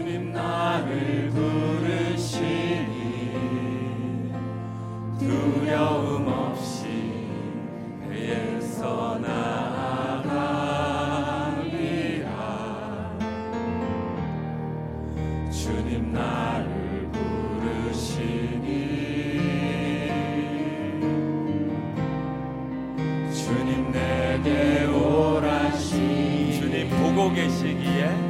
주님 나를 부르시니 두려움 없이 배에서 나가리라. 주님 나를 부르시니 주님 내게 오라시 주님 보고 계시기에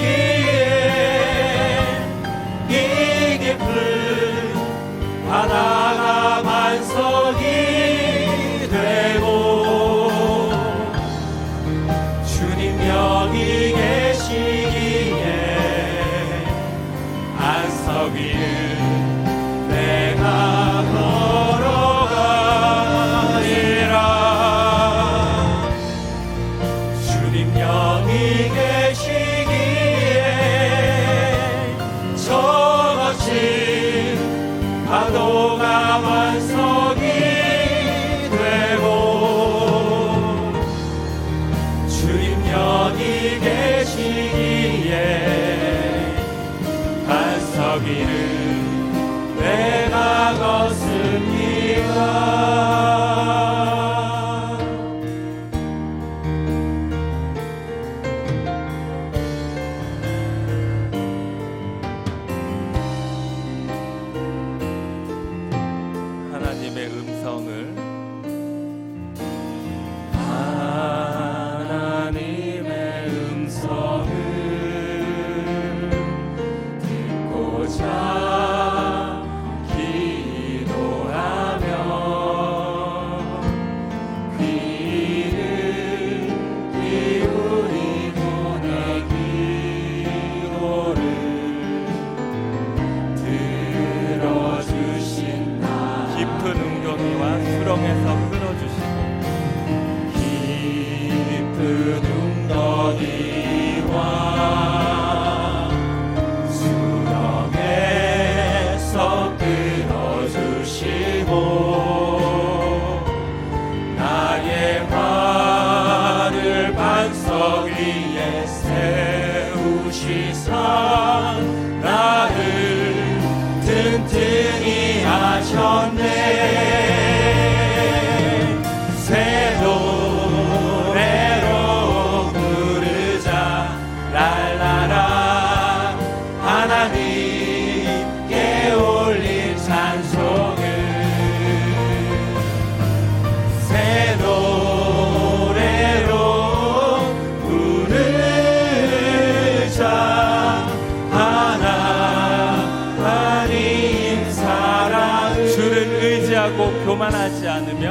Peter. 든든히 하셨네. 않으며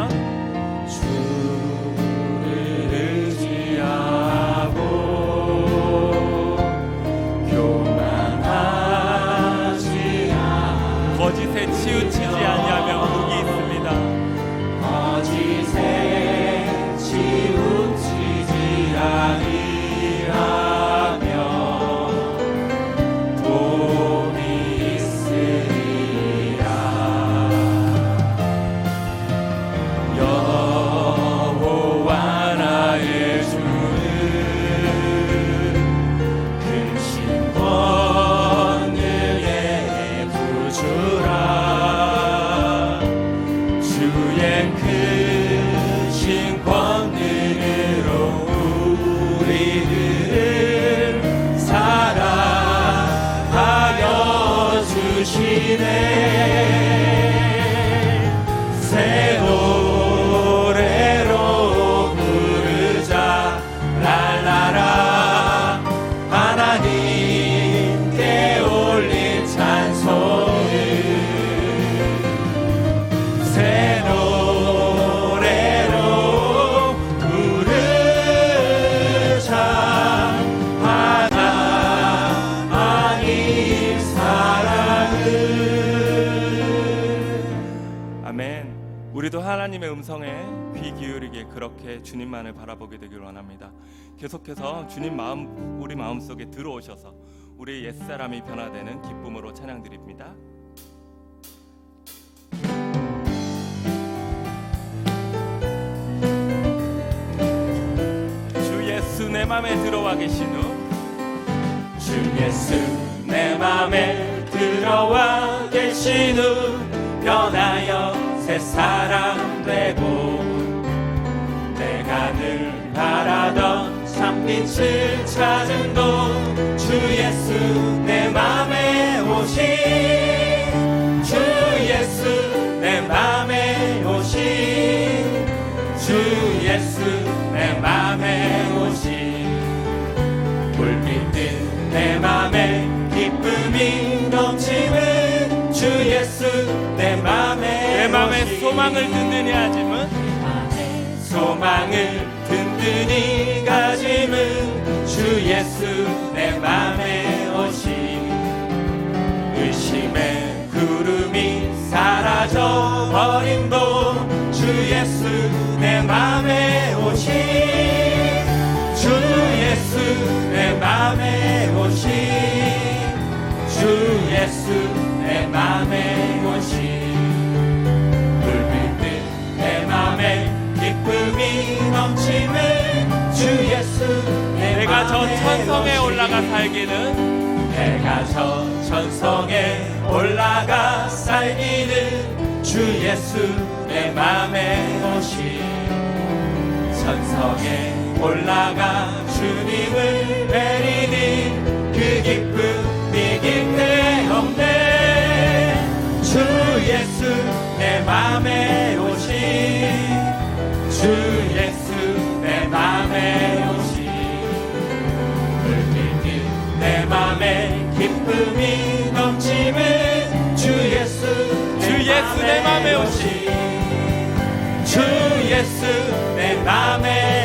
우리도 하나님의 음성에 귀 기울이게 그렇게 주님만을 바라보게 되길 원합니다. 계속해서 주님 마음 우리 마음 속에 들어오셔서 우리 옛 사람이 변화되는 기쁨으로 찬양드립니다. 주 예수 내 맘에 들어와 계신 후주 예수 내 맘에 들어와 계신 후 변하여 새 사람 되고 내가 늘 바라던 참빛을 찾은 곳주 예수 내 맘에 오신 소망을 든든히 하지만 소망을 든든히 가짐은 주 예수 내 맘에 오신 의심의 구름이 사라져 버림도 주 예수 내 맘에 오신 주 예수 내 맘에 오신 주 예수 내 맘에 주 예수 내 내가 저 천성에 올라가 살기는 내가 저 천성에 올라가 살기는 주 예수 내 맘에 오신 천성에 올라가 주님을 뵈리니 그 기쁨이 길때 없네. 주 예수 내 맘에 오신 주 예수 내 맘에 오신 주 예수 내 맘에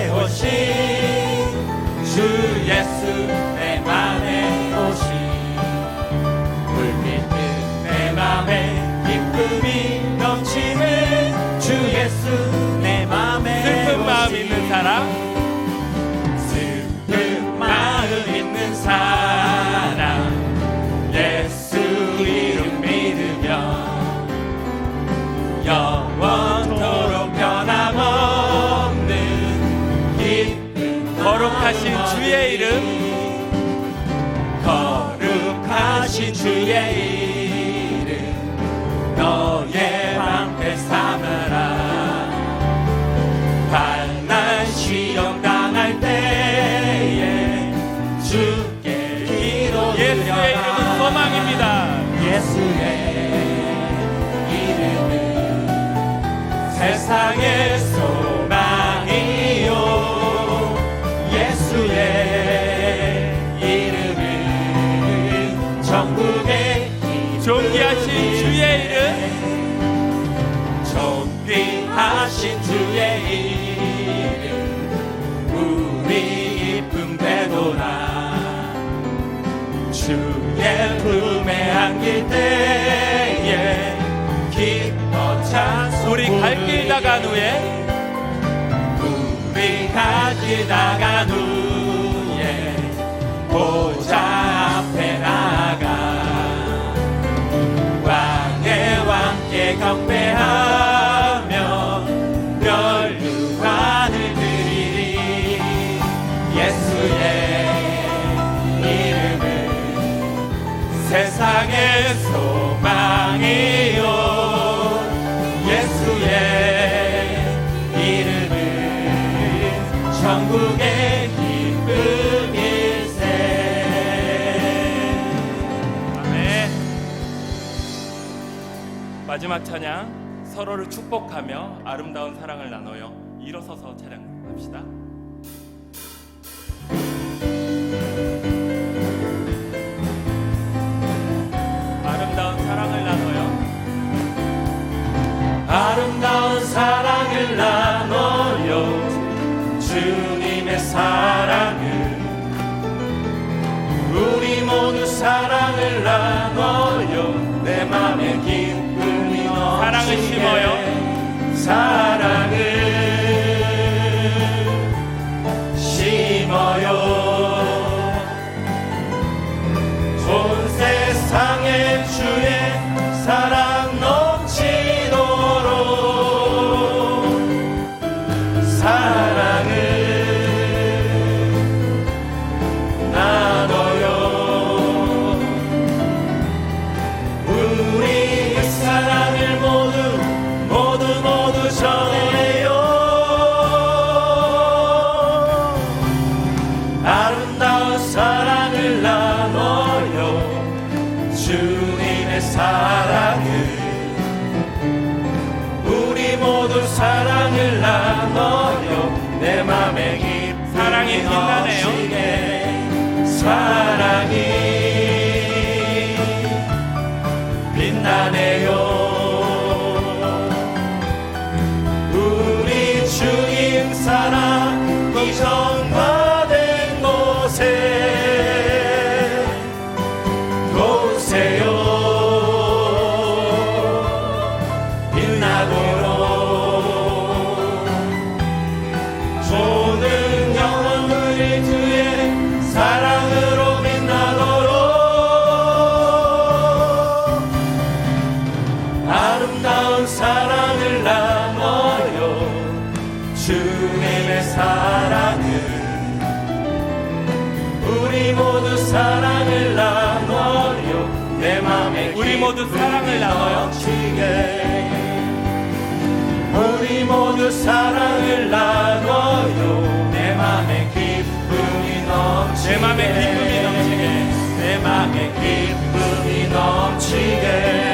주의 품에 안길 때에 기뻐 찬송. 우리 갈 길 나간 후에 우리 갈길 나간 후에 보좌 앞에 나가. 왕의 왕께 경배하 마지막 찬양 서로를 축복하며 아름다운 사랑을 나눠요. 일어서서 찬양합시다. 나눠요 내 맘에 기쁨이 넘치네 사랑을 심어요. 사 사랑 우리 모두 사랑을 나눠요 내 맘에 깊은 사랑이 빛나네요. 사랑 모두 사랑을 나눠요. 우리 모두 사랑을 나눠요. 내 맘에 기쁨이 넘치게. 내 맘에 기쁨이 넘치게. 내 맘에 기쁨이 넘치게.